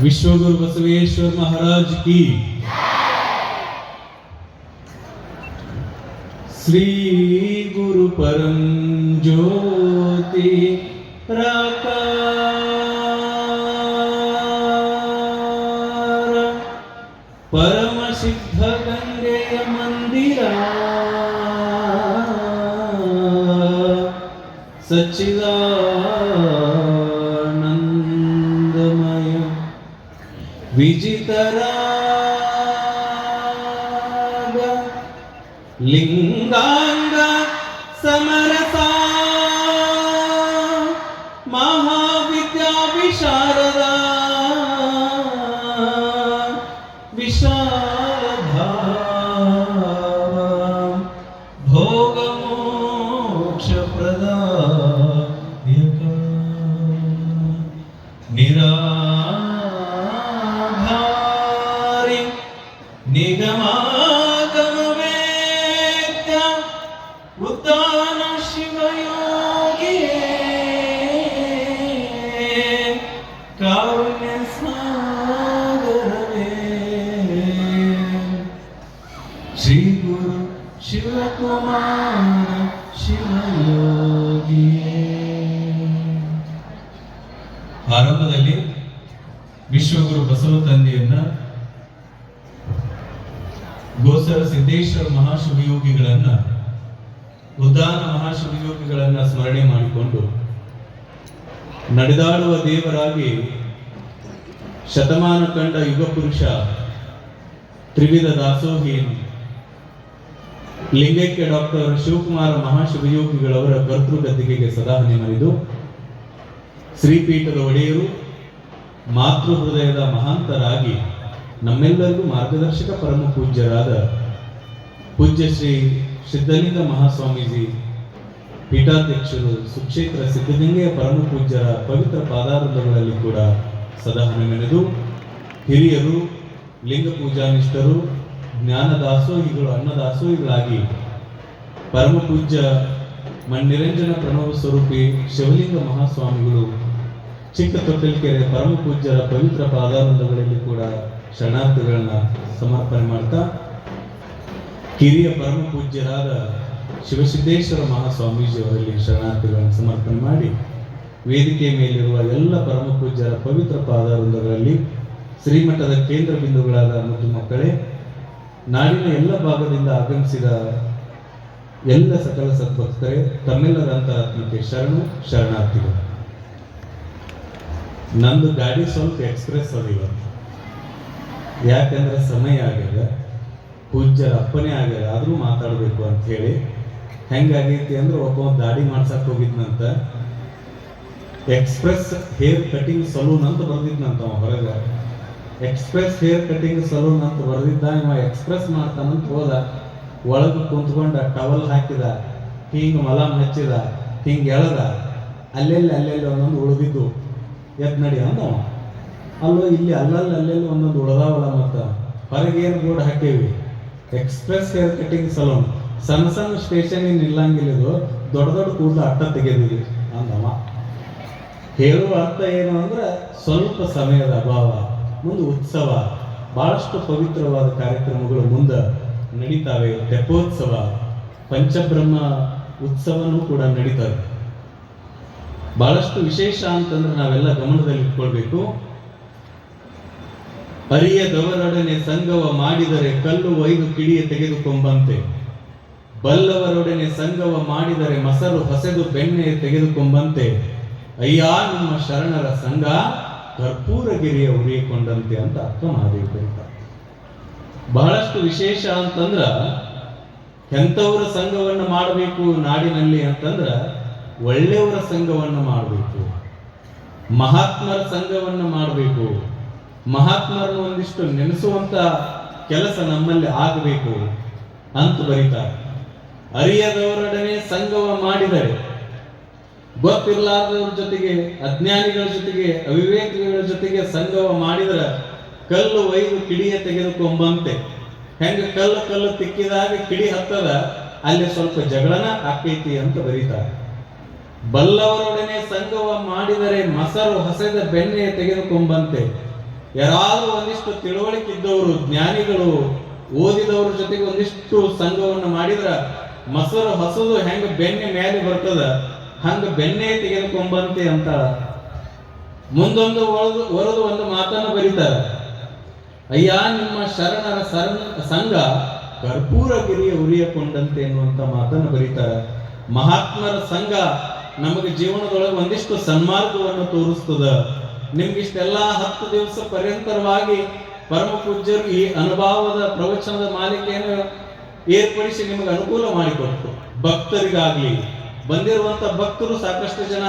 विश्वगुरु बसवेश्वर महाराज की। श्री गुरु परम ज्योति राकार परम सिद्ध गंगेय मंदिरा। सच्चिदानंदमय विजितराग लिंगांग समरसा ನಡೆದಾಡುವ ದೇವರಾಗಿ ಶತಮಾನ ಕಂಡ ಯುಗ ಪುರುಷ ತ್ರಿವಿಧ ದಾಸೋಹಿ ಲಿಂಗೈಕ್ಯ ಡಾಕ್ಟರ್ ಶಿವಕುಮಾರ ಮಹಾಶಿವಯೋಗಿಗಳವರ ಗದ್ದಿಗೆಗೆ ಸದಾ ನೆನೆದು ಶ್ರೀಪೀಠದ ಒಡೆಯರು ಮಾತೃ ಹೃದಯದ ಮಹಾಂತರಾಗಿ ನಮ್ಮೆಲ್ಲರಿಗೂ ಮಾರ್ಗದರ್ಶಕ ಪರಮ ಪೂಜ್ಯರಾದ ಪೂಜ್ಯ ಶ್ರೀ ಸಿದ್ಧಲಿಂಗ ಮಹಾಸ್ವಾಮೀಜಿ ಪೀಠಾಧ್ಯಕ್ಷರು ಸುಕ್ಷೇತ್ರ ಸಿದ್ಧಲಿಂಗಯ ಪರಮ ಪೂಜ್ಯರ ಪವಿತ್ರ ಪಾದಾರಗಳಲ್ಲಿ ಕೂಡ ಸದಾ ನೆನೆದು ಹಿರಿಯರು, ಲಿಂಗ ಪೂಜಾನಿಷ್ಠರು, ಜ್ಞಾನ ದಾಸೋಹಿಗಳು, ಅನ್ನ ದಾಸೋಹಿಗಳಾಗಿ ಪರಮ ಪೂಜ್ಯ ಮಣ್ಣಿರಂಜನ ಪ್ರಣವ ಸ್ವರೂಪಿ ಶಿವಲಿಂಗ ಮಹಾಸ್ವಾಮಿಗಳು ಚಿಕ್ಕ ಪರಮ ಪೂಜ್ಯರ ಪವಿತ್ರ ಪಾದಾನಂದಗಳಲ್ಲಿ ಕೂಡ ಶರಣಾರ್ಥಿಗಳನ್ನ ಸಮರ್ಪಣೆ ಮಾಡ್ತಾ, ಕಿರಿಯ ಪರಮ ಪೂಜ್ಯರಾದ ಶಿವಸಿದ್ದೇಶ್ವರ ಮಹಾಸ್ವಾಮೀಜಿಯವರಲ್ಲಿ ಶರಣಾರ್ಥಿಗಳನ್ನು ಸಮರ್ಪಣೆ ಮಾಡಿ ವೇದಿಕೆ ಮೇಲಿರುವ ಎಲ್ಲ ಪರಮ ಪೂಜ್ಯರ ಪವಿತ್ರ ಪಾದವೃಂದಗಳಲ್ಲಿ ಶ್ರೀಮಠದ ಕೇಂದ್ರ ಬಿಂದುಗಳಾದ ಮುದ್ದು ಮಕ್ಕಳೇ, ನಾಡಿನ ಎಲ್ಲ ಭಾಗದಿಂದ ಆಗಮಿಸಿದ ಎಲ್ಲ ಸಕಲ ಸದ್ಭಕ್ತರೇ ತಮ್ಮೆಲ್ಲರ ಅಂತರಾತ್ಮಕ್ಕೆ ಶರಣು, ಶರಣಾರ್ಥಿಗಳು. ನಂದು ಗಾಡಿ ಸ್ವಲ್ಪ ಎಕ್ಸ್ಪ್ರೆಸ್ ಅದ ಇವತ್ತು. ಯಾಕಂದ್ರೆ ಸಮಯ ಆಗ್ಯದ, ಪೂಜ್ಯರ ಅಪ್ಪನೇ ಆಗ್ಯದ, ಆದರೂ ಮಾತಾಡಬೇಕು ಅಂತ ಹೇಳಿ ಹೆಂಗಾಗೈತಿ ಅಂದ್ರೆ ಒಬ್ಬ ದಾಡಿ ಮಾಡ್ಸಕ್ ಹೋಗಿದ್ನಂತ. ಎಕ್ಸ್ಪ್ರೆಸ್ ಹೇರ್ ಕಟಿಂಗ್ ಸಲೂನ್ ಅಂತ ಬರ್ದಿದ್ನಂತ ಅವ ಹೊರಗೆ. ಎಕ್ಸ್ಪ್ರೆಸ್ ಹೇರ್ ಕಟಿಂಗ್ ಸಲೂನ್ ಅಂತ ಬರ್ದಿದ್ದ ಇವ ಎಕ್ಸ್ಪ್ರೆಸ್ ಮಾಡ್ತಾನಂತ ಹೋದ. ಒಳಗೆ ಕುಂತ್ಕೊಂಡ ಟವಲ್ ಹಾಕಿದ, ಹಿಂಗ್ ಮಲಮ್ ಹಚ್ಚಿದ, ಹಿಂಗ್ ಎಳದ. ಅಲ್ಲೆಲ್ಲಿ ಅಲ್ಲೆಲ್ಲಿ ಒಂದೊಂದು ಉಳಿದಿದ್ದು. ಎದ್ ನಡಿ ಅಂತ ಅಲ್ಲೋ ಇಲ್ಲಿ ಅಲ್ಲಲ್ಲಿ ಅಲ್ಲೆಲ್ಲಿ ಒಂದೊಂದು ಉಳ್ದಾವಲ್ಲ ಮತ್ತ. ಹೊರಗೆ ಏನು ಬೋರ್ಡ್ ಹಾಕೇವಿ? ಎಕ್ಸ್ಪ್ರೆಸ್ ಹೇರ್ ಕಟಿಂಗ್ ಸಲೂನ್ ಸಣ್ಣ ಸಣ್ಣ ಸ್ಟೇಷನ್ ಇದು. ದೊಡ್ಡ ದೊಡ್ಡ ಕೂದಲು ಅಟ್ಟ ತೆಗೆದಿಲ್ಲ ಅಂದವ ಹೇಳುವ ಅರ್ಥ ಏನು ಅಂದ್ರೆ ಸ್ವಲ್ಪ ಸಮಯದ ಅಭಾವ, ಮುಂದೆ ಉತ್ಸವ, ಬಹಳಷ್ಟು ಪವಿತ್ರವಾದ ಕಾರ್ಯಕ್ರಮಗಳು ಮುಂದೆ ನಡೀತಾವೆ. ತೆಪ್ಪೋತ್ಸವ ಪಂಚಬ್ರಹ್ಮ ಉತ್ಸವನೂ ಕೂಡ ನಡೀತಾವೆ. ಬಹಳಷ್ಟು ವಿಶೇಷ ಅಂತಂದ್ರೆ ನಾವೆಲ್ಲ ಗಮನದಲ್ಲಿ ಇಟ್ಕೊಳ್ಬೇಕು. ಅರಿಯದವರೊಡನೆ ಸಂಗವ ಮಾಡಿದರೆ ಕಲ್ಲು ಒಯ್ದು ಕಿಡಿಯ ತೆಗೆದುಕೊಂಬಂತೆ. ಬಲ್ಲವರೊಡನೆ ಸಂಗವ ಮಾಡಿದರೆ ಮಸರು ಹೊಸೆದು ಬೆಣ್ಣೆ ತೆಗೆದುಕೊಂಬಂತೆ. ಅಯ್ಯ, ನಮ್ಮ ಶರಣರ ಸಂಘ ಕರ್ಪೂರಗಿರಿಯ ಉರಿಯಕೊಂಡಂತೆ ಅಂತ ಅರ್ಥ ಮಾಡಬೇಕು ಬಹಳಷ್ಟು ವಿಶೇಷ ಅಂತಂದ್ರ ಎಂಥವರ ಸಂಘವನ್ನು ಮಾಡಬೇಕು ನಾಡಿನಲ್ಲಿ ಅಂತಂದ್ರ ಒಳ್ಳೆಯವರ ಸಂಘವನ್ನು ಮಾಡಬೇಕು. ಮಹಾತ್ಮರ ಸಂಘವನ್ನು ಮಾಡಬೇಕು. ಮಹಾತ್ಮರನ್ನು ಒಂದಿಷ್ಟು ನೆನೆಸುವಂತ ಕೆಲಸ ನಮ್ಮಲ್ಲಿ ಆಗಬೇಕು ಅಂತ ಬರೀತಾರೆ. ಅರಿಯದವರೊಡನೆ ಸಂಗವ ಮಾಡಿದರೆ, ಗೊತ್ತಿರಲಾರದವರ ಜೊತೆಗೆ, ಅಜ್ಞಾನಿಗಳ ಜೊತೆಗೆ, ಅವಿವೇಕಿಗಳ ಜೊತೆಗೆ ಸಂಗವ ಮಾಡಿದರೆ ಕಲ್ಲು ಒಯ್ದು ಕಿಡಿಯ ತೆಗೆದುಕೊಂಬಂತೆ. ಹೆಂಗ ಕಲ್ಲು ಕಲ್ಲು ತಿಕ್ಕಿದಾಗ ಕಿಡಿ ಹತ್ತದ, ಅಲ್ಲಿ ಸ್ವಲ್ಪ ಜಗಳನ ಆಕೈತಿ ಅಂತ ಬರೀತಾರೆ. ಬಲ್ಲವರೊಡನೆ ಸಂಗವ ಮಾಡಿದರೆ ಮಸರು ಹಸೆದ ಬೆಣ್ಣೆ ತೆಗೆದುಕೊಂಬಂತೆ. ಯಾರಾದರೂ ಒಂದಿಷ್ಟು ತಿಳುವಳಿಕೆ ಇದ್ದವರು, ಜ್ಞಾನಿಗಳು ಓದಿದವರ ಜೊತೆಗೆ ಒಂದಿಷ್ಟು ಸಂಘವನ್ನು ಮಾಡಿದ್ರ ಮೊಸರು ಹಸುದು ಹೆಂಗ ಬೆಣ್ಣೆ ಮೇಲೆ ಬರ್ತದ? ಹಂಗ ಬೆಣ್ಣೆ ತೆಗೆದುಕೊಂಬಂತೆ ಅಂತ ಮುಂದೊಂದು ಒಳದು ಹೊರದು ಒಂದು ಮಾತನ್ನು ಬರೀತಾರ. ಅಯ್ಯ, ನಿಮ್ಮ ಶರಣರ ಸರಣ, ಸಂಘ ಕರ್ಪೂರ ಗಿರಿಯ ಉರಿಯಕೊಂಡಂತೆ ಎನ್ನುವಂತ ಮಾತನ್ನು ಬರೀತಾರ. ಮಹಾತ್ಮರ ಸಂಘ ನಮಗೆ ಜೀವನದೊಳಗೆ ಒಂದಿಷ್ಟು ಸನ್ಮಾರ್ಗವನ್ನು ತೋರಿಸ್ತದ. ನಿಮ್ಗಿಷ್ಟೆಲ್ಲ ಹತ್ತು ದಿವಸ ಪರ್ಯಂತರವಾಗಿ ಪರಮ ಪೂಜ್ಯರು ಈ ಅನುಭವದ ಪ್ರವಚನದ ಮಾಲಿಕೆಯನ್ನು ಏರ್ಪಡಿಸಿ ನಿಮಗೆ ಅನುಕೂಲ ಮಾಡಿಕೊಟ್ಟು ಭಕ್ತರಿಗಾಗ್ಲಿ, ಬಂದಿರುವಂತ ಭಕ್ತರು ಸಾಕಷ್ಟು ಜನ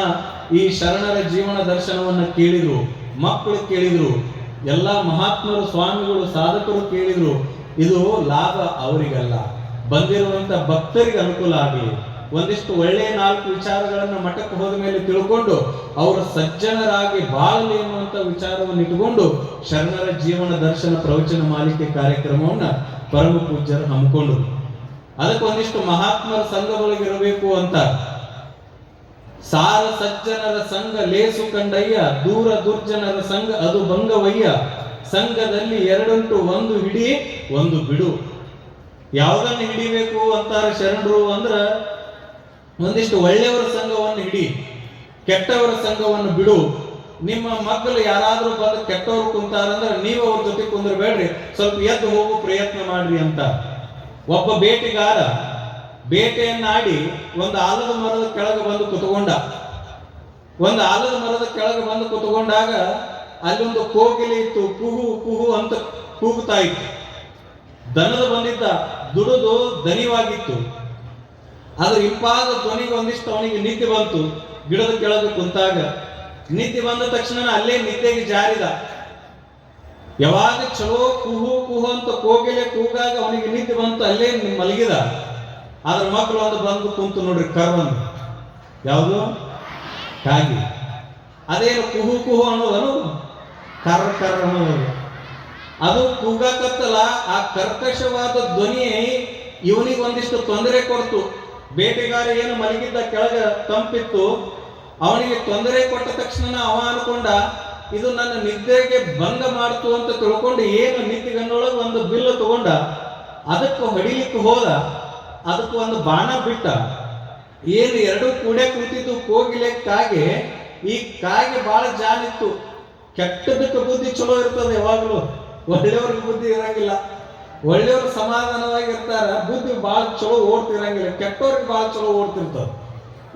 ಈ ಶರಣರ ಜೀವನ ದರ್ಶನವನ್ನ ಕೇಳಿದ್ರು ಮಕ್ಕಳು ಕೇಳಿದ್ರು, ಎಲ್ಲಾ ಮಹಾತ್ಮರು, ಸ್ವಾಮಿಗಳು, ಸಾಧಕರು ಕೇಳಿದ್ರು, ಇದು ಲಾಭ ಅವರಿಗಲ್ಲ. ಬಂದಿರುವಂತ ಭಕ್ತರಿಗೆ ಅನುಕೂಲ ಆಗಲಿ. ಒಂದಿಷ್ಟು ಒಳ್ಳೆಯ ನಾಲ್ಕು ವಿಚಾರಗಳನ್ನ ಮಠಕ್ಕೆ ಹೋದ ಮೇಲೆ ತಿಳ್ಕೊಂಡು ಅವರು ಸಜ್ಜನರಾಗಿ ಬಾಳಲಿ ಎನ್ನುವಂತ ವಿಚಾರವನ್ನು ಇಟ್ಟುಕೊಂಡು ಶರಣರ ಜೀವನ ದರ್ಶನ ಪ್ರವಚನ ಮಾಲಿಕೆ ಕಾರ್ಯಕ್ರಮವನ್ನ ಪರಮ ಪೂಜ್ಯರು ಹಮ್ಮಿಕೊಂಡರು. ಅದಕ್ಕೆ ಒಂದಿಷ್ಟು ಮಹಾತ್ಮರ ಸಂಘಗಳಿಗಿರಬೇಕು ಅಂತ. ಸಾರ ಸಜ್ಜನರ ಸಂಘ ಲೇಸು ಕಂಡಯ್ಯ, ದೂರ ದುರ್ಜನರ ಸಂಘ ಅದು ಭಂಗವಯ್ಯ. ಸಂಘದಲ್ಲಿ ಎರಡುಂಟು ಒಂದು ಹಿಡಿ, ಒಂದು ಬಿಡು. ಯಾವುದನ್ನು ಹಿಡಿಬೇಕು ಅಂತಾರೆ ಶರಣರು ಅಂದ್ರ, ಒಂದಿಷ್ಟು ಒಳ್ಳೆಯವರ ಸಂಘವನ್ನು ಹಿಡಿ, ಕೆಟ್ಟವರ ಸಂಘವನ್ನು ಬಿಡು. ನಿಮ್ಮ ಮಕ್ಕಳು ಯಾರಾದ್ರೂ ಬಂದು ಕೆಟ್ಟವರು ಕುಂತಾರಂದ್ರೆ ನೀವು ಅವ್ರ ಜೊತೆ ಕುಂದ್ರಬೇಡ್ರಿ. ಸ್ವಲ್ಪ ಎದ್ದು ಹೋಗೋ, ಪ್ರಯತ್ನ ಮಾಡ್ರಿ ಅಂತ. ಒಬ್ಬ ಬೇಟೆಗಾರ ಬೇಟೆಯನ್ನಾಡಿ ಒಂದು ಆಲದ ಮರದ ಕೆಳಗೆ ಬಂದು ಕುತ್ಕೊಂಡ. ಒಂದು ಆಲದ ಮರದ ಕೆಳಗೆ ಬಂದು ಕುತ್ಕೊಂಡಾಗ ಅಲ್ಲೊಂದು ಕೋಗಿಲೆ ಇತ್ತು. ಕುಹು ಕುಹು ಅಂತ ಕೂಗುತ್ತಾ ಇತ್ತು. ದನದ ಬಂದಿದ್ದ ದುಡಿದು ದನಿವಾಗಿತ್ತು ಅದ್ರ ಇಂಪಾದ ಧ್ವನಿಗೆ ಒಂದಿಷ್ಟು ಅವನಿಗೆ ನಿದ್ದೆ ಬಂತು. ಗಿಡದ ಕೆಳಗೆ ಕುಂತಾಗ ನಿದ್ದೆ ಬಂದ ತಕ್ಷಣ ಅಲ್ಲೇ ನಿದ್ದೆಗೆ ಜಾರಿದ. ಯಾವಾಗ ಚಲೋ ಕುಹು ಕುಹು ಅಂತ ಕೋಗಿಲೆ ಕೂಗಾಗ ಅವನಿಗೆ ನಿದ್ದೆ ಬಂತು, ಅಲ್ಲೇ ಮಲಗಿದ. ಆದ್ರ ಮಕ್ಕಳು ಒಂದು ಬಂದು ಕುಂತು ನೋಡ್ರಿ ಕರ್ವನ್ ಯಾವುದು? ಕಾಗಿ. ಅದೇನು ಕುಹು ಕುಹು ಅನ್ನೋದನು? ಕರ್ ಕರ್ ಅನ್ನೋದು. ಅದು ಕೂಗಾಕತ್ತಲ್ಲ, ಆ ಕರ್ಕಶವಾದ ಧ್ವನಿ ಇವನಿಗೆ ಒಂದಿಷ್ಟು ತೊಂದರೆ ಕೊಡ್ತು. ಬೇಟೆಗಾರ ಏನು ಮಲಗಿದ್ದ ಕೆಳಗೆ ತಂಪಿತ್ತು ಅವನಿಗೆ ತೊಂದರೆ ಕೊಟ್ಟ ತಕ್ಷಣ ಅವ ಅನ್ಕೊಂಡ, ಇದು ನನ್ನ ನಿದ್ದೆಗೆ ಭಂಗ ಮಾಡ್ತು ಅಂತ ತಿಳ್ಕೊಂಡು ಏನು ನಿದ್ದೆಗನ್ನೊಳಗೆ ಒಂದು ಬಿಲ್ಲು ತಗೊಂಡ, ಅದಕ್ಕೆ ಹೊಡಿಲಿಕ್ಕೆ ಹೋದ, ಅದಕ್ಕೆ ಒಂದು ಬಾಣ ಬಿಟ್ಟ. ಏನು ಎರಡು ಕೂಡೆ ಕುಳಿತಿದ್ದು ಕೋಗಿಲೆ ಕಾಗೆ, ಈ ಕಾಗೆ ಬಹಳ ಜಾನಿತ್ತು ಕೆಟ್ಟದಕ್ಕೆ ಬುದ್ಧಿ ಚಲೋ ಇರ್ತದೆ ಯಾವಾಗಲೂ. ಒಳ್ಳೆಯವ್ರಿಗೆ ಬುದ್ಧಿ ಇರಂಗಿಲ್ಲ. ಒಳ್ಳೆಯವ್ರು ಸಮಾಧಾನವಾಗಿರ್ತಾರ, ಬುದ್ಧಿ ಬಹಳ ಚಲೋ ಓಡ್ತಿರಂಗಿಲ್ಲ. ಕೆಟ್ಟವ್ರಿಗೆ ಬಹಳ ಚಲೋ ಓಡ್ತಿರ್ತದ.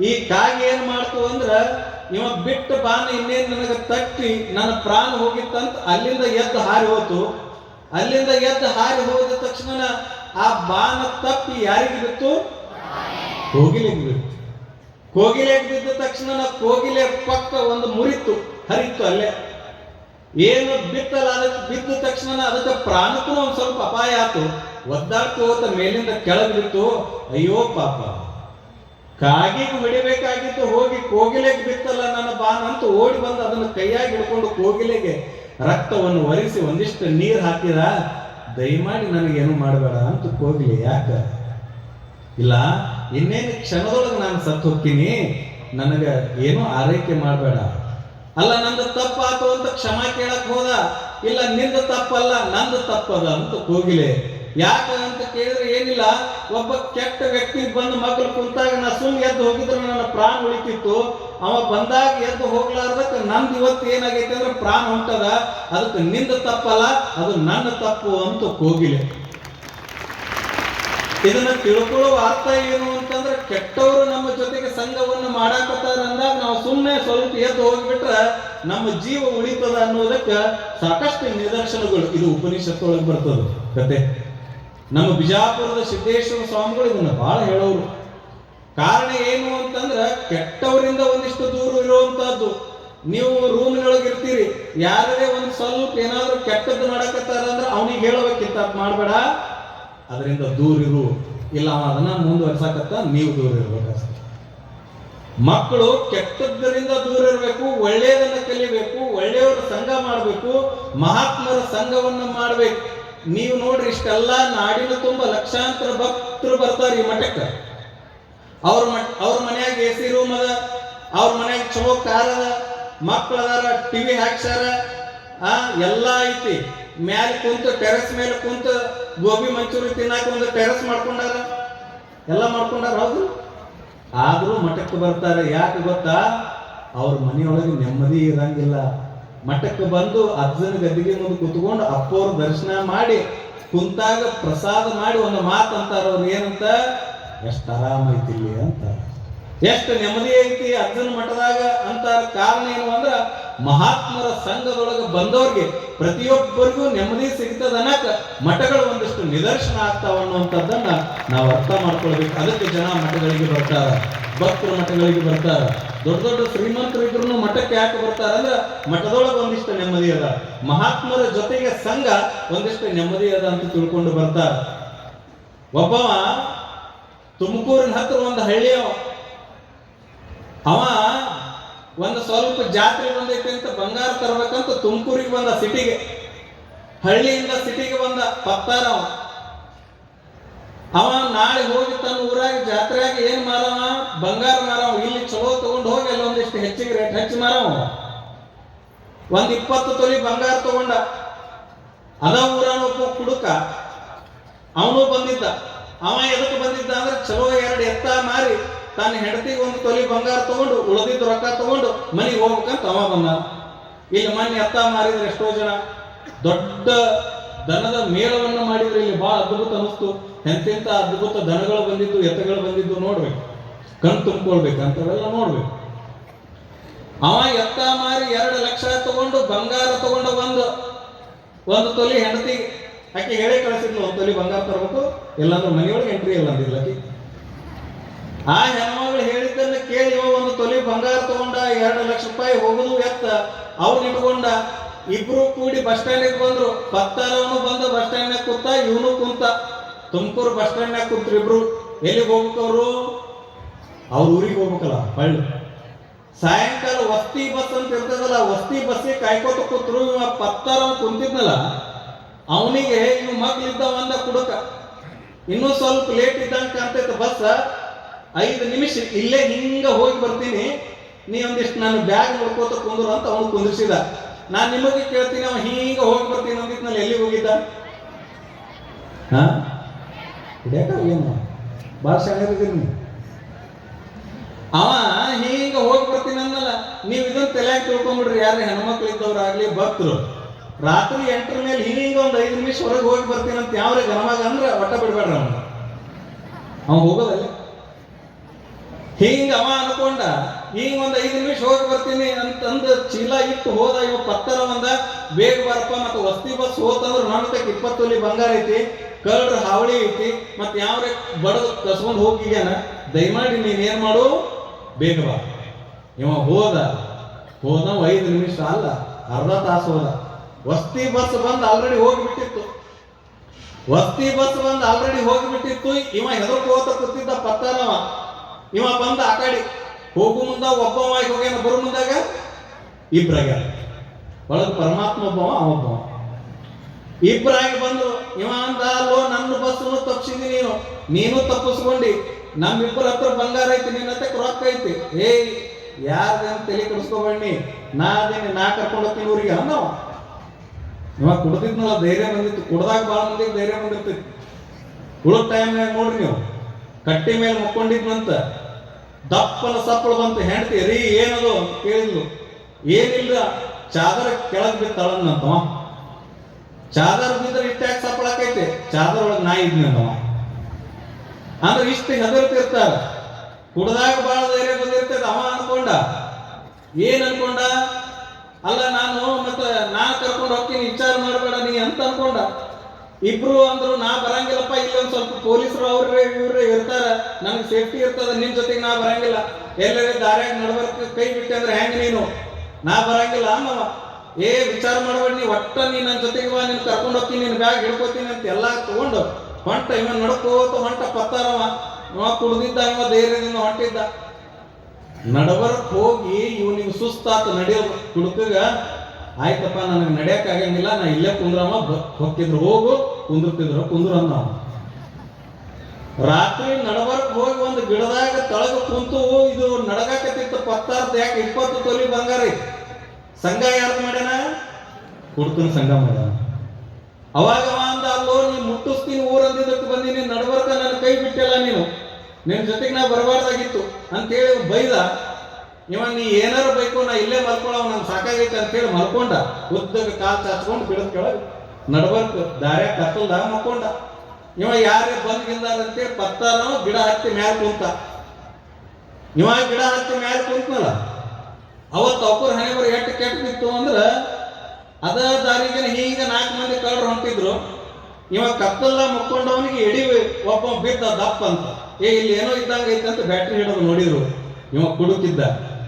ಈ ಕಾಗೆ ಏನ್ ಮಾಡ್ತು ಅಂದ್ರ, ಇವ ಬಿಟ್ಟು ಬಾಣ ಇನ್ನೇನ್ ನನಗೆ ತಟ್ಟಿ, ನನ್ನ ಪ್ರಾಣ ಹೋಗಿತ್ತಂತ ಅಲ್ಲಿಂದ ಎದ್ದು ಹಾರಿ ಹೋತು. ಅಲ್ಲಿಂದ ಎದ್ದು ಹಾರಿ ಹೋದ ತಕ್ಷಣ ಆ ಬಾಣ ತಪ್ಪಿ ಯಾರಿಗೆ ಬಿತ್ತು? ಕೋಗಿಲೆಗೆ ಬಿತ್ತು. ಕೋಗಿಲೆಗೆ ಬಿದ್ದ ತಕ್ಷಣ ಕೋಗಿಲೆ ಪಕ್ಕ ಒಂದು ಮುರಿತು, ಹರಿತು ಅಲ್ಲೇ. ಏನು ಬಿತ್ತಲ್ಲ ಅದಕ್ಕೆ ಬಿದ್ದ ತಕ್ಷಣ ಅದಕ್ಕೆ ಪ್ರಾಣಕ್ಕೂ ಒಂದು ಸ್ವಲ್ಪ ಅಪಾಯ ಆತು. ಒದ್ದಾಡ್ತು ಹೋತ ಮೇಲಿಂದ ಕೆಳಗೆ ಬಿತ್ತು. ಅಯ್ಯೋ ಪಾಪ. ಕಾಗಿಗೆ ಹೊಡಿಬೇಕಾಗಿತ್ತು ಹೋಗಿ ಕೋಗಿಲೆಗೆ ಬಿತ್ತಲ್ಲ ನನ್ನ ಬಾನ್ ಅಂತ ಓಡಿ ಬಂದು ಅದನ್ನು ಕೈಯಾಗಿ ಹಿಡ್ಕೊಂಡು ಕೋಗಿಲೆಗೆ ರಕ್ತವನ್ನು ಒರೆಸಿ ಒಂದಿಷ್ಟು ನೀರು ಹಾಕಿದ, ದಯಮಾಡಿ ನನಗೇನು ಮಾಡಬೇಡ ಅಂತ ಕೋಗಿಲೆ ಯಾಕ? ಇಲ್ಲ, ಇನ್ನೇನು ಕ್ಷಣದೊಳಗೆ ನಾನು ಸತ್ತು ಹೋಗ್ತೀನಿ, ನನಗೆ ಏನೂ ಆರೈಕೆ ಮಾಡಬೇಡ. ಅಲ್ಲ, ನಂದು ತಪ್ಪಾತು ಅಂತ ಕ್ಷಮಾ ಕೇಳಕ್ ಹೋದ? ಇಲ್ಲ, ನಿಂದು ತಪ್ಪಲ್ಲ, ನಂದು ತಪ್ಪದ ಅಂತ ಕೋಗಿಲೆ ಯಾಕ ಅಂತ ಕೇಳಿದ್ರೆ ಏನಿಲ್ಲ, ಒಬ್ಬ ಕೆಟ್ಟ ವ್ಯಕ್ತಿ ಬಂದು ಮಕ್ಕಳು ಕುಂತಾಗ ನಾ ಸುಮ್ ಎದ್ದು ಹೋಗಿದ್ರೆ ನನ್ನ ಪ್ರಾಣ ಉಳಿತಿತ್ತು. ಅವ ಬಂದಾಗ ಎದ್ದು ಹೋಗ್ಲಾರ್ದಕ್ಕೆ ನಂದು ಇವತ್ತು ಏನಾಗೈತೆ ಅಂದ್ರೆ ಪ್ರಾಣ ಹೊಂಟದ ಅದಕ್ಕೆ ನಿಂದ ತಪ್ಪಲ್ಲ, ಅದು ನನ್ನ ತಪ್ಪು ಅಂತ ಕೋಗಿಲೆ. ಇದನ್ನ ತಿಳ್ಕೊಳ್ಳುವ ಅರ್ಥ ಏನು ಅಂತಂದ್ರೆ ಕೆಟ್ಟವರು ನಮ್ಮ ಜೊತೆಗೆ ಸಂಘವನ್ನು ಮಾಡಾಕತ್ತಾರ ಅಂದಾಗ ನಾವು ಸುಮ್ಮನೆ ಸ್ವಲ್ಪ ಎದ್ದು ಹೋಗ್ಬಿಟ್ರೆ ನಮ್ಮ ಜೀವ ಉಳಿತದ ಅನ್ನೋದಕ್ಕೆ ಸಾಕಷ್ಟು ನಿದರ್ಶನಗಳು ಇದು ಉಪನಿಷತ್ತೊಳಗೆ ಬರ್ತದೆ. ಕತೆ. ನಮ್ಮ ಬಿಜಾಪುರದ ಸಿದ್ದೇಶ್ವರ ಸ್ವಾಮಿಗಳು ಇದನ್ನ ಬಹಳ ಹೇಳೋರು. ಕಾರಣ ಏನು ಅಂತಂದ್ರೆ ಕೆಟ್ಟವರಿಂದ ಒಂದಿಷ್ಟು ದೂರ ಇರುವಂತಹದ್ದು. ನೀವು ರೂಮಿನೊಳಗೆ ಇರ್ತೀರಿ, ಯಾರದೇ ಒಂದು ಸ್ವಲ್ಪ ಏನಾದರೂ ಕೆಟ್ಟದ್ದು ಮಾಡಕತ್ತಾರ ಅಂದ್ರೆ ಅವನಿಗೆ ಹೇಳಬೇಕಿತ್ತ ಮಾಡಬೇಡ. ಅದರಿಂದ ದೂರ ಇರು, ಇಲ್ಲ ಅದನ್ನ ಮುಂದುವರ್ಸಕತ್ತ ನೀವು ದೂರ ಇರ್ಬೇಕಷ್ಟೆ ಮಕ್ಕಳು ಕೆಟ್ಟದ್ದರಿಂದ ದೂರ ಇರಬೇಕು, ಒಳ್ಳೆಯದನ್ನ ಕಲಿಬೇಕು, ಒಳ್ಳೆಯವರ ಸಂಘ ಮಾಡಬೇಕು, ಮಹಾತ್ಮರ ಸಂಘವನ್ನು ಮಾಡಬೇಕು. ನೀವು ನೋಡ್ರಿ ಇಷ್ಟೆಲ್ಲ ನಾಡಿನ ತುಂಬ ಲಕ್ಷಾಂತರ ಭಕ್ತರು ಬರ್ತಾರೆ ಈ ಮಠಕ್ಕೆ. ಅವ್ರ ಅವ್ರ ಮನ್ಯಾಗ ಎ ಸಿ ರೂಮ್ ಅದ, ಅವ್ರ ಮನ್ಯಾಗ ಚಲೋ ಕಾರ್ ಅದ, ಮಕ್ಳು ಅದಾರ ಟಿವಿ ಹಾಕ್ಸಾರ ಆ, ಎಲ್ಲ ಐತಿ. ಮ್ಯಾಲ ಕುಂತು ಟೆರೆಸ್ ಮೇಲೆ ಕುಂತು ಗೋಬಿ ಮಂಚೂರಿ ತಿನ್ನಾಕ ಒಂದು ಟೆರೆಸ್ ಮಾಡ್ಕೊಂಡಾರ. ಎಲ್ಲ ಮಾಡ್ಕೊಂಡಾರ, ಹೌದು? ಆದ್ರೂ ಮಠಕ್ಕೆ ಬರ್ತಾರೆ. ಯಾಕೆ ಗೊತ್ತಾ? ಅವ್ರ ಮನೆಯೊಳಗೆ ನೆಮ್ಮದಿ ಇರಂಗಿಲ್ಲ. ಮಠಕ್ಕೆ ಬಂದು ಅರ್ಜುನ ಗದ್ದಿಗೆ ಮುಂದೆ ಕುತ್ಕೊಂಡು ಅಪ್ಪವ್ರ ದರ್ಶನ ಮಾಡಿ, ಕುಂತಾಗ ಪ್ರಸಾದ ಮಾಡಿ ಒಂದು ಮಾತು ಅಂತಾರ ಅವ್ರು, ಏನಂತ? ಎಷ್ಟು ಆರಾಮ ಐತಿಲ್ಲಿ ಅಂತ. ಎಷ್ಟು ನೆಮ್ಮದಿ ಐತಿ ಅರ್ಜುನ ಮಠದಾಗ ಅಂತ ಕಾರಣ ಏನು ಅಂದ್ರ, ಮಹಾತ್ಮರ ಸಂಘದೊಳಗೆ ಬಂದವ್ರಿಗೆ ಪ್ರತಿಯೊಬ್ಬರಿಗೂ ನೆಮ್ಮದಿ ಸಿಗ್ತದ ಮಠಗಳು ಒಂದಿಷ್ಟು ನಿದರ್ಶನ ಆಗ್ತಾವ ಅನ್ನುವಂಥದ್ದನ್ನ ನಾವು ಅರ್ಥ ಮಾಡ್ಕೊಳ್ಬೇಕು. ಅದಕ್ಕೆ ಜನ ಮಠಗಳಿಗೆ ಬರ್ತಾರ. ಭಕ್ತರು ಮಠಗಳಿಗೆ ಬರ್ತಾರ. ದೊಡ್ಡ ದೊಡ್ಡ ಶ್ರೀಮಂತರು ಇದ್ರು ಮಠಕ್ಕೆ ಯಾಕೆ ಬರ್ತಾರ ಅಂದ್ರೆ ಮಠದೊಳಗೆ ಒಂದಿಷ್ಟು ನೆಮ್ಮದಿ ಅದ. ಮಹಾತ್ಮರ ಜೊತೆಗೆ ಸಂಘ ಒಂದಿಷ್ಟು ನೆಮ್ಮದಿ ಅದ ಅಂತ ತಿಳ್ಕೊಂಡು ಬರ್ತಾರ. ಒಬ್ಬವ ತುಮಕೂರಿನ ಹತ್ರ ಒಂದು ಹಳ್ಳಿಯ ಅವ ಒಂದು ಸ್ವಲ್ಪ ಜಾತ್ರೆ ಬಂದೈತೆ ಅಂತ ಬಂಗಾರ ತರಬೇಕಂತ ತುಮಕೂರಿಗೆ ಬಂದ ಸಿಟಿಗೆ. ಹಳ್ಳಿಯಿಂದ ಸಿಟಿಗೆ ಬಂದ ಪತ್ತಾರ ಅವ ಅವ ನಾಳೆ ಹೋಗಿ ತನ್ನ ಊರಾಗ ಜಾತ್ರೆಯಾಗ ಏನ್ ಮಾರವ? ಬಂಗಾರ ಮಾರವ. ಇಲ್ಲಿ ಚಲೋ ತಗೊಂಡು ಹೋಗಿ ಅಲ್ಲಿ ಒಂದಿಷ್ಟು ಹೆಚ್ಚಿಗೆ ರೇಟ್ ಹೆಚ್ಚು ಮಾರವ. ಒಂದ್ ಇಪ್ಪತ್ತು ತೊಲಿ ಬಂಗಾರ ತಗೊಂಡ. ಅದ ಊರಾನ ಒಬ್ಬ ಕುಡುಕ. ಅವನು ಬಂದಿದ್ದ. ಅವ ಎದಕ್ಕೆ ಬಂದಿದ್ದ ಅಂದ್ರೆ ಚಲೋ ಎರಡು ಎತ್ತ ಮಾರಿ ತನ್ನ ಹೆಂಡತಿಗೆ ಒಂದು ತೊಲಿ ಬಂಗಾರ ತಗೊಂಡು, ಉಳಿದಿದ್ದ ರೊಕ್ಕ ತಗೊಂಡು ಮನೆಗೆ ಹೋಗ್ಬೇಕಂತ ಅವ ಬಂದ. ಇಲ್ಲಿ ಮನೆ ಎತ್ತ ಮಾರಿದ್ರೆ ಎಷ್ಟೋ ಜನ. ದೊಡ್ಡ ದನದ ಮೇಳವನ್ನು ಮಾಡಿದ್ರೆ ಇಲ್ಲಿ ಬಹಳ ಅದ್ಭುತ ಅನಿಸ್ತು ಎಂತೆಂತ ಅದ್ಭುತ ದನಗಳು ಬಂದಿದ್ದು, ಎತ್ತಗಳು ಬಂದಿದ್ದು ನೋಡ್ಬೇಕು ಕಣ್ ತುಂಬಿಕೊಳ್ಬೇಕು ಅಂತವೆಲ್ಲ ನೋಡ್ಬೇಕು. ಅವ ಎತ್ತ ಮಾರಿ ಎರಡು ಲಕ್ಷ ತಗೊಂಡು, ಬಂಗಾರ ತಗೊಂಡು ಬಂದು, ಒಂದು ತೊಲಿ ಹೆಂಡತಿ, ಆಕೆ ಹೇಳಿ ಕಳಿಸಿದ್ಲು, ಒಂದು ತೊಲಿ ಬಂಗಾರ ತರಬೇಕು, ಇಲ್ಲಾಂದ್ರೆ ಮನೆಯೊಳಗೆ ಎಂಟ್ರಿ ಇಲ್ಲ ಅಂದಿಲ್ಲ ಆ ಹೆಣ್ಮಗಳು ಹೇಳಿದ್ದನ್ನು ಕೇಳಿ ಒಂದು ತೊಲಿ ಬಂಗಾರ ತಗೊಂಡ, ಎರಡು ಲಕ್ಷ ರೂಪಾಯಿ ಹೋಗುದು ಎತ್ತ ಅವ್ನು ಇಟ್ಕೊಂಡ ಇಬ್ರು ಕೂಡಿ ಬಸ್ ಸ್ಟ್ಯಾಂಡಿಗೆ ಬಂದ್ರು. ಪತ್ತಾರವನು ಬಂದು ಬಸ್ ಸ್ಟ್ಯಾಂಡ್ ಕೂತ, ಇವನು ಕುಂತ. ತುಮಕೂರು ಬಸ್ ಸ್ಟ್ಯಾಂಡ್ ಕೂತ್ರು ಇಬ್ರು. ಎಲ್ಲಿಗೆ ಹೋಗ್ಬೇಕವ್ರು ಅವರು? ಊರಿಗೆ ಹೋಗ್ಬೇಕಲ್ಲ, ಹಳ್ಳಿ. ಸಾಯಂಕಾಲ ವಸ್ತಿ ಬಸ್ ಅಂತ ಇರ್ತದಲ್ಲ, ವಸ್ತಿ ಬಸ್ಸಿಗೆ ಕಾಯ್ಕೋತ ಕೂತ್ರು. ಇವ ಪತ್ತಾರ ಕುಂತಿದ್ನಲ್ಲ, ಅವನಿಗೆ ಇವ್ ಇದ್ದವ ಒಂದ ಕುಡುಕ. ಇನ್ನೂ ಸ್ವಲ್ಪ ಲೇಟ್ ಇದ್ದಂಗ ಕಾಣ್ತೈತೆ ಬಸ್ ಐದು ನಿಮಿಷ, ಇಲ್ಲೇ ಹಿಂಗ ಹೋಗಿ ಬರ್ತೀನಿ. ನೀ ಒಂದಿಷ್ಟು ನಾನು ಬ್ಯಾಗ್ ನೋಡ್ಕೋತ ಕುಂದ್ರು ಅಂತ ಅವನು ಕುಂದಿಸಿದ ನಾನ್ ನಿಮಗೆ ಕೇಳ್ತೀನಿ, ಅವ ಹಿಂಗ ಹೋಗಿ ಬರ್ತೀನಿ ಅಂದಿದ್ನಲ್ಲಿ ಎಲ್ಲಿ ಹೋಗಿದ್ದ? ಹಾ? ಏನು ಭಾಳ ನೀವು. ಅವ ಹಿಂಗ ಹೋಗಿ ಬರ್ತೀನಿ ಅನ್ನಲ್ಲ ನೀವು ಇದನ್ನ ತಲೆಯಾಗ ತಿಳ್ಕೊಂಡ್ಬಿಡ್ರಿ ಯಾರು ಹೆಣ್ಮಕ್ಳು ಇದ್ದವ್ರಾಗ್ಲಿ ಭಕ್ತರು. ರಾತ್ರಿ ಎಂಟರ ಮೇಲೆ ಹಿಂಗ ಒಂದು ಐದು ನಿಮಿಷ ಹೊರಗೆ ಹೋಗಿ ಬರ್ತೀನಿ ಅಂತ ಯಾವ್ರೆ ಗಮಗ ಅಂದ್ರೆ, ಒಟ್ಟ ಬಿಡ್ಬೇಡ್ರಿ ಅವನು. ಅವ ಹೋಗೋದಲ್ಲ ಹಿಂಗ ಅವ ಅನ್ಕೊಂಡ, ಹಿಂಗ ಒಂದ್ ಐದು ನಿಮಿಷ ಹೋಗಿ ಬರ್ತೀನಿ. ಅಂತಂದು ಚೀಲ ಇಟ್ಟು ಹೋದ, ಇವ ಪತ್ತರ ಒಂದ, ಬೇಗ ಬರಪ್ಪ, ಮತ್ತೆ ವಸ್ತಿ ಬಸ್ ಹೋತಂದ್ರ ನನ್ನ ತಕ್ಕ ಇಪ್ಪತ್ತು ತೊಲಿ ಬಂಗಾರ ಐತಿ ಕಳ್ರ ಹಾವಳಿ ಐತಿ, ಮತ್ತೆ ಯಾವ್ರೆ ಬಡದು ಕಸ್ಕೊಂಡ್ ಹೋಗಿಗ್ಯಾನ ದಯಮಾಡಿ ನೀನ್ ಏನ್ ಮಾಡು, ಬೇಗ ಬಾ. ಇವ ಹೋದ ಹೋದ ಐದು ನಿಮಿಷ ಅಲ್ಲ, ಅರ್ಧ ತಾಸು ಹೋದ. ವಸ್ತಿ ಬಸ್ ಬಂದು ಆಲ್ರೆಡಿ ಹೋಗಿಬಿಟ್ಟಿತ್ತು. ವಸ್ತಿ ಬಸ್ ಬಂದು ಆಲ್ರೆಡಿ ಹೋಗಿಬಿಟ್ಟಿತ್ತು, ಇವ ಹೆದರ್ಕೋತ ಕೂತಿದ್ದ ಪತ್ತಾರವ ಇವ ಬಂದ ಆ ಕಡೆ ಹೋಗು ಮುಂದ ಒಬ್ಬವ ಹೋಗ್ಯಾನ, ಬರು ಮುಂದಾಗ. ಇಬ್ರಾಗ್ಯಾರ ಒಳಗ ಪರಮಾತ್ಮ ಒಬ್ಬವ ಅವೊಬ್ಬವ ಇಬ್ರಾಗಿ ಬಂದು, ಇವ ಅಂದ, ಅಲ್ಲೋ, ನನ್ನ ಬಸ್ಸನ್ನು ತಪ್ಪಿಸಿದಿ ನೀನು. ನೀನು ತಪ್ಪಿಸ್ಕೊಂಡಿ. ನಮ್ಮಿಬ್ಬರ ಹತ್ರ ಬಂಗಾರ ಐತಿ, ನಿನ್ನ ಹತ್ರ ರೊಕ್ಕ ಐತಿ. ಏಯ್, ಯಾರ್ದೇನು ತಲೆ ಕೆಡಿಸ್ಕೊಬಣ್ಣಿ ನಾ ಅದೇನೆ, ನಾ ಕರ್ಕೊಂಡು ಹೋಗ್ತೀನಿ ಊರಿಗೆ. ಅನ್ನವ ಇವ ಕುಡ್ದಿದ್ನಲ್ಲ, ಧೈರ್ಯ ಬಂದಿತ್ತು. ಕುಡ್ದಾಗ ಭಾಳ ಮಂದಿಗೆ ಧೈರ್ಯ ಬಂದಿರ್ತೈತಿ ಉಳಿದ ಟೈಮ್ನಾಗ ನೋಡ್ರಿ ನೀವು. ಕಟ್ಟಿ ಮೇಲೆ ಮುಕ್ಕೊಂಡಿದ್ನಂತ. ದಪ್ಪನ ಸಪ್ಪಳ ಬಂತು, ಹೆಂಡತಿ ರೀ ಏನದು ಅಂತ ಕೇಳಿದ್ಲು. ಏನಿಲ್ಲ ಚಾದರ ಕೆಳಗ್ ಬಿತ್ತಳನ್ನಂತವ ಚಾದರ್ ಬಿದ್ರೆ ಇಟ್ಟಾಗ ಸಪ್ಪಳಾಕೈತೆ ಚಾದರ್ ಒಳಗೆ ನಾಯಿ ಇದ್ನಂತವ ಅಂದ್ರೆ ಇಷ್ಟು ಹೆದರ್ತಿರ್ತಾರ. ಕುಡ್ದಾಗ ಬಹಳ ಧೈರ್ಯ ಬಂದಿರ್ತೈತೆ, ಅವ ಅನ್ಕೊಂಡ. ಏನ್ ಅನ್ಕೊಂಡ? ಅಲ್ಲ, ನಾನು ಮತ್ತೆ ನಾ ಕರ್ಕೊಂಡು ಹೋಗ್ತೀನಿ, ವಿಚಾರ ಮಾಡಬೇಡ ನೀ ಅಂತ ಅನ್ಕೊಂಡ. ಇಬ್ರು ಅಂದ್ರು ನಾ ಬರಂಗಿಲ್ಲಪ್ಪ, ಇಲ್ಲಿ ಒಂದ್ ಸ್ವಲ್ಪ ಪೊಲೀಸರು ಅವ್ರ ಇವ್ರೆ ಇರ್ತಾರ. ನನ್ಗೆ ಸೇಫ್ಟಿ ಇರ್ತದ, ನಿನ್ ಜೊತೆಗೆ ನಾ ಬರಂಗಿಲ್ಲ. ಎಲ್ಲರೇ ದಾರ್ಯಾಗ ನಡ್ಬರ್ಕ ಕೈ ಬಿಟ್ಟೆ ಅಂದ್ರೆ ಹೆಂಗ್ ನೀನು? ನಾ ಬರಂಗಿಲ್ಲ ಅನ್ನವ. ಏ, ವಿಚಾರ ಮಾಡಬೇಡ ನೀ, ಒಟ್ಟ ನೀ ನನ್ನ ಜೊತೆಗೆ ಬಾ, ನಿನ್ ಕರ್ಕೊಂಡು ಹೋಗ್ತೀನಿ, ನಿನ್ ಬ್ಯಾಗ್ ಹಿಡ್ಕೋತೀನಿ ಅಂತ ಎಲ್ಲಾ ತಗೊಂಡು ಹೊಂಟ. ಇವ ನಡ್ಕೋತ ಹೊಂಟ ಪತ್ತಾರವ ಇವ ಕುಡ್ದಿದ್ದ ಇವ ಧೈರ್ಯದಿಂದ ಹೊಂಟಿದ್ದ. ನಡಬರ್ಕ್ ಹೋಗಿ ಇವನಿಗೆ ಸುಸ್ತಾತ ನಡೆಯೋದು ಕುಡ್ಕಗ ಆಯ್ತಪ್ಪ, ನನಗೆ ನಡೆಯಕ್ ಆಗಂಗಿಲ್ಲ, ನಾ ಇಲ್ಲೇ ಕುಂದ್ರಮ್ಮ ಹೋಗ್ತಿದ್ರು, ಹೋಗು. ಕುಂದಿರ್ತಿದ್ರು. ಕುಂದ್ರು ಅನ್ನ ರಾತ್ರಿ ನಡಬರ್ಕ್ ಹೋಗಿ ಒಂದು ಗಿಡದಾಗ ತಳಗ ಕುಂತು ಇದು ನಡಗಾಕತಿತ್ತು ಪತ್ತಾರ್ದ ಯಾಕೆ ಇಪ್ಪತ್ತು ತೊಲಿ ಬಂಗಾರಿ ಸಂಘ ಯಾರು ಮಾಡ್ಯಾನ? ಕುಡ್ತನ ಸಂಘ ಮಾಡ್ಯಾನ. ಅವಾಗ ಅವ ಅಂದ, ಅಲ್ಲೋ, ನೀ ಮುಟ್ಟಿಸ್ತೀನಿ ಊರಂದಿದ್ದಕ್ಕೆ ಬಂದೀನಿ ನಡ್ಬರ್ಕ ನನ್ನ ಕೈ ಬಿಟ್ಟಿಲ್ಲ ನೀನು. ನಿನ್ನ ಜೊತೆಗೆ ನಾ ಬರಬಾರ್ದಾಗಿತ್ತು. ಅಂತೇಳಿ ಬೈದ, ಇವ ನೀ ಏನಾರು ಬೇಕು ನಾ ಇಲ್ಲೇ ಮಲ್ಕೊಳ್ಳೋ ನಾನು ಸಾಕಾಗೈತೆ ಅಂತೇಳಿ ಮಲ್ಕೊಂಡ. ಉದ್ದಕ್ಕೆ ಕಾಲ್ ಚಾಚ್ಕೊಂಡು ಬಿಡದ್ ಕೆಳಗೆ ನಡ್ಬರ್ಕ ದಾರ್ಯಾಗ ಕತ್ತಲ್ದ ಮಕ್ಕೊಂಡ. ಇವ ಯಾರೇ ಬಂದ್ ಗಿಂದಾರ ಅಂತೇಳಿ ಪತ್ತಾನೋ ಗಿಡ ಹತ್ತಿ ಮ್ಯಾಲ ಕುಂತ. ಇವ ಗಿಡ ಹತ್ತಿ ಮ್ಯಾಲ ಕುಂತನಲ್ಲ ಅವತ್ತು ಅವ್ರ ಹಣೆ ಬರ ಎಷ್ಟು ಕೆಟ್ಟ ಬಿತ್ತು ಅಂದ್ರ ಅದ ದಾರಿಗೆ ಹೀಗ ನಾಲ್ಕು ಮಂದಿ ಕಳ್ಳರು ಹೊಂಟಿದ್ರು. ಇವ ಕತ್ತಲ್ಲ ಮುಕ್ಕೊಂಡವನಿಗೆ ಎಡಿ ಒಬ್ಬ ಬಿದ್ದ ದಪ್ಪ ಅಂತ. ಏ, ಇಲ್ಲಿ ಏನೋ ಇದ್ದಂಗ ಐತೆ ಅಂತ ಬ್ಯಾಟ್ರಿ ಹಿಡಿದು ನೋಡಿದ್ರು. ಇವ ಕುಡುಕಿದ್ದ.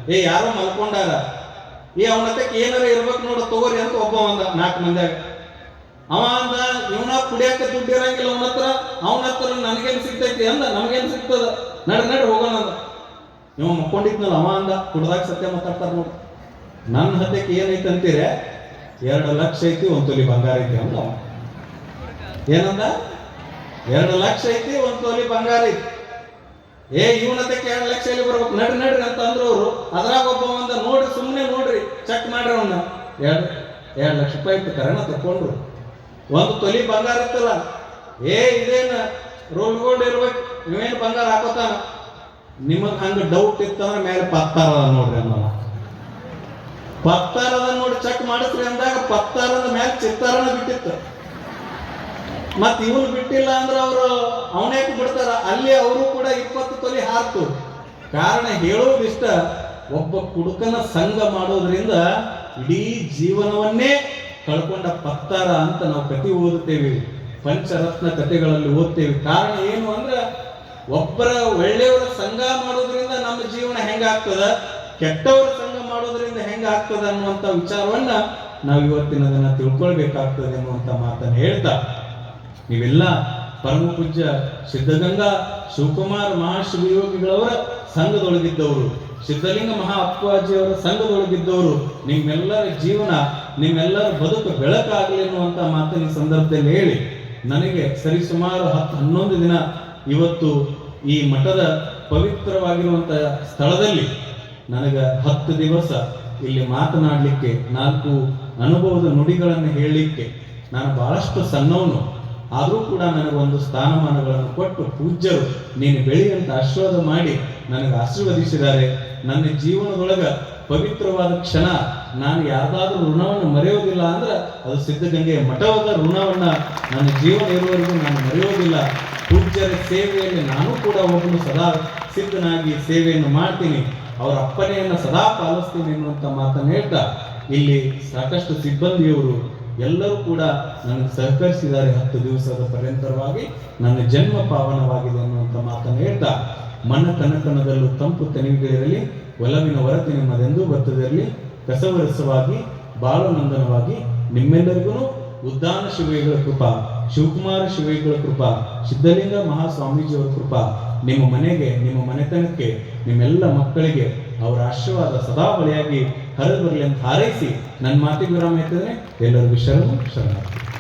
ಏ, ಯಾರೋ ಮಲ್ಕೊಂಡಾರ. ಏ ಅವನತ್ತಕ್ಕೆ ಏನಾರ ಇರ್ಬೇಕು ನೋಡು, ತಗೋರಿ ಅಂತ ಒಬ್ಬ ಒಂದ ನಾಲ್ಕು ಮಂದ್ಯಾಗ. ಅವ ಅಂದ, ಇವನ ಕುಡಿಯಾಕ ದುಡ್ಡು ಇರಂಗಿಲ್ಲ ಅವನ ಹತ್ರ. ಅವನ ಹತ್ರ ನನಗೇನು ಸಿಗ್ತೈತಿ? ಅಂದ ನಮಗೇನು ಸಿಗ್ತದ. ನಡ್ ನಡ್ ಹೋಗೋಣ ಅಂದ. ನೀವು ಮಕ್ಕೊಂಡಿದ್ನಲ್ಲ, ಅವ ಅಂದ, ಕುಡ್ದಾಗ ಸತ್ಯ ಮಾತಾಡ್ತಾರ ನೋಡಿ. ನನ್ನ ಹತ್ತಕ್ಕೆ ಏನೈತೆ ಅಂತೀರೆ? ಎರಡು ಲಕ್ಷ ಐತಿ, ಒಂದು ತೊಲಿ ಬಂಗಾರ ಐತಿ, ಅಂದ ಏನಂದ? ಎರಡು ಲಕ್ಷ ಐತಿ, ಒಂದು ತೊಲಿ ಬಂಗಾರ ಐತಿ. ಏ, ಇವನ ಹತ್ತಕ್ಕೆ ಎರಡು ಲಕ್ಷ ಎಲ್ಲಿ ಬರ್ಬೇಕು? ನಡ್ರಿ ನಡ್ರಿ ಅಂತ ಅಂದ್ರು ಅವರು. ಅದ್ರಾಗ ಒಬ್ಬ ಒಂದ ನೋಡ್ರಿ ಸುಮ್ಮನೆ ನೋಡ್ರಿ ಚೆಕ್ ಮಾಡ್ರಿ ಅವನ್ನ ಎರಡು ಎರಡು ಲಕ್ಷ ರೂಪಾಯಿ ಇತ್ತು, ಕರೆನ ತಕೊಂಡ್ರು ಒಂದು ತೊಲಿ ಬಂಗಾರ ಇತ್ತಲ್ಲ? ಏ, ಇದೇನ? ಗೋಲ್ಡ್ ಇರ್ಬೇಕು. ನೀವೇನು ಬಂಗಾರ ಹಾಕೋತಾನ? ನಿಮಗೆ ಹಂಗ ಡೌಟ್ ಇತ್ತಂದ್ರೆ ಮೇಲೆ ಪತ್ತಾರ ನೋಡ್ರಿ ಅಂದ ಪತ್ತಾರ ನೋಡಿ ಚೆಕ್ ಮಾಡಿಸ್ರಿ ಅಂದಾಗ ಪತ್ತಾರದ ಮೇಲೆ ಚಿತ್ತಾರನ ಬಿಟ್ಟಿತ್ತು. ಮತ್ ಇವನು ಬಿಟ್ಟಿಲ್ಲ ಅಂದ್ರೆ ಅವರು ಅವನೇ ಬಿಡ್ತಾರ. ಅಲ್ಲಿ ಅವರು ಕೂಡ ಇಪ್ಪತ್ತು ತೊಲಿ ಹಾಕ್ತು ಕಾರಣ ಹೇಳೋದಿಷ್ಟ ಒಬ್ಬ ಕುಡುಕನ ಸಂಘ ಮಾಡೋದ್ರಿಂದ ಇಡೀ ಜೀವನವನ್ನೇ ಕಳ್ಕೊಂಡ ಪತ್ತಾರ ಅಂತ ನಾವು ಕತಿ ಓದುತ್ತೇವೆ. ಪಂಚರತ್ನ ಕಥೆಗಳಲ್ಲಿ ಓದ್ತೇವೆ. ಕಾರಣ ಏನು ಅಂದ್ರೆ, ಒಬ್ಬರ ಒಳ್ಳೆಯವರ ಸಂಘ ಮಾಡೋದ್ರಿಂದ ನಮ್ಮ ಜೀವನ ಹೆಂಗಾಗ್ತದ? ಕೆಟ್ಟವರ ಸಂಘ ಮಾಡೋದ್ರಿಂದ ಹೆಂಗಾಗ್ತದ ಅನ್ನುವಂಥ ವಿಚಾರವನ್ನ ನಾವು ಇವತ್ತಿನ ಅದನ್ನ ತಿಳ್ಕೊಳ್ಬೇಕಾಗ್ತದೆ ಅನ್ನುವಂಥ ಮಾತನ್ನು ಹೇಳ್ತಾ, ನೀವೆಲ್ಲ ಪರಮ ಪೂಜ್ಯ ಸಿದ್ಧಗಂಗಾ, ಶಿವಕುಮಾರ್, ಮಹಾಶಿವಯೋಗಿಗಳವರ ಸಂಘದೊಳಗಿದ್ದವರು, ಸಿದ್ಧಲಿಂಗ ಮಹಾ ಅಪ್ಪಾಜಿಯವರ ಸಂಘದೊಳಗಿದ್ದವರು, ನಿಮ್ಮೆಲ್ಲರ ಜೀವನ ನಿಮ್ಮೆಲ್ಲರ ಬದುಕು ಬೆಳಕಾಗಲಿ ಅನ್ನುವಂಥ ಮಾತಿನ ಸಂದರ್ಭದಲ್ಲಿ ಹೇಳಿ, ನನಗೆ ಸರಿಸುಮಾರು ಹತ್ತು ಹನ್ನೊಂದು ದಿನ ಇವತ್ತು ಈ ಮಠದ ಪವಿತ್ರವಾಗಿರುವಂಥ ಸ್ಥಳದಲ್ಲಿ ನನಗೆ ಹತ್ತು ದಿವಸ ಇಲ್ಲಿ ಮಾತನಾಡಲಿಕ್ಕೆ, ನಾಲ್ಕು ಅನುಭವದ ನುಡಿಗಳನ್ನು ಹೇಳಲಿಕ್ಕೆ ನಾನು ಬಹಳಷ್ಟು ಸಣ್ಣವನು. ಆದರೂ ಕೂಡ ನನಗೊಂದು ಸ್ಥಾನಮಾನಗಳನ್ನು ಕೊಟ್ಟು ಪೂಜ್ಯರು ನೀನು ಬೆಳೆಯಂತ ಆಶೀರ್ವಾದ ಮಾಡಿ ನನಗೆ ಆಶೀರ್ವದಿಸಿದ್ದಾರೆ. ನನ್ನ ಜೀವನದೊಳಗ ಪವಿತ್ರವಾದ ಕ್ಷಣ ನಾನು ಯಾರ್ದಾದ್ರೂ ಋಣವನ್ನು ಮರೆಯೋದಿಲ್ಲ ಅಂದ್ರೆ ಅದು ಸಿದ್ಧಗಂಗೆಯ ಮಠವಾದ ಋಣವನ್ನ ನನ್ನ ಜೀವನ ಇರುವವರೆಗೂ ನಾನು ಮರೆಯೋದಿಲ್ಲ. ಪೂಜ್ಯರ ಸೇವೆಯಲ್ಲಿ ನಾನು ಕೂಡ ಒಬ್ಬನು ಸದಾ ಸಿದ್ಧನಾಗಿ ಸೇವೆಯನ್ನು ಮಾಡ್ತೀನಿ. ಅವರ ಅಪ್ಪನೆಯನ್ನು ಸದಾ ಪಾಲಿಸ್ತೀನಿ ಎನ್ನುವಂತ ಮಾತನ್ನು ಹೇಳ್ತಾ ಇಲ್ಲಿ ಸಾಕಷ್ಟು ಸಿಬ್ಬಂದಿಯವರು ಎಲ್ಲರೂ ಕೂಡ ನನಗೆ ಸಹಕರಿಸಿದ್ದಾರೆ ಹತ್ತು ದಿವಸದ ಪರ್ಯಂತರವಾಗಿ. ನನ್ನ ಜನ್ಮ ಪಾವನವಾಗಿದೆ ಅನ್ನುವಂಥ ಮಾತನ್ನು ಹೇಳ್ತಾ ಮನ ಕನಕನದಲ್ಲೂ ತಂಪು ತನಿಗಳಿರಲಿ ಒಲವಿನ ಹೊರತು ನಿಮ್ಮದೆಂದೂ ಬರ್ತದಿರಲಿ ಕಸವರಸವಾಗಿ, ಬಾಳನಂದನವಾಗಿ ನಿಮ್ಮೆಲ್ಲರಿಗೂ ಉದ್ದಾನ ಶಿವೈಗಳ ಕೃಪಾ, ಶಿವಕುಮಾರ ಶಿವೈಗಳ ಕೃಪಾ, ಸಿದ್ಧಲಿಂಗ ಮಹಾಸ್ವಾಮೀಜಿಯವರ ಕೃಪಾ, ನಿಮ್ಮ ಮನೆಗೆ, ನಿಮ್ಮ ಮನೆತನಕ್ಕೆ, ನಿಮ್ಮೆಲ್ಲ ಮಕ್ಕಳಿಗೆ ಅವರ ಆಶೀರ್ವಾದ ಸದಾ ಬಳಿಯಾಗಿ ಹರಿದು ಬರಲಿ ಅಂತ ಹಾರೈಸಿ ನನ್ನ ಮಾತಿಗೆ ವಿರಾಮ ಆಯ್ತದೆ ಎಲ್ಲರಿಗೂ ಶರಣು, ಶರಣಾರ್ಥಿ.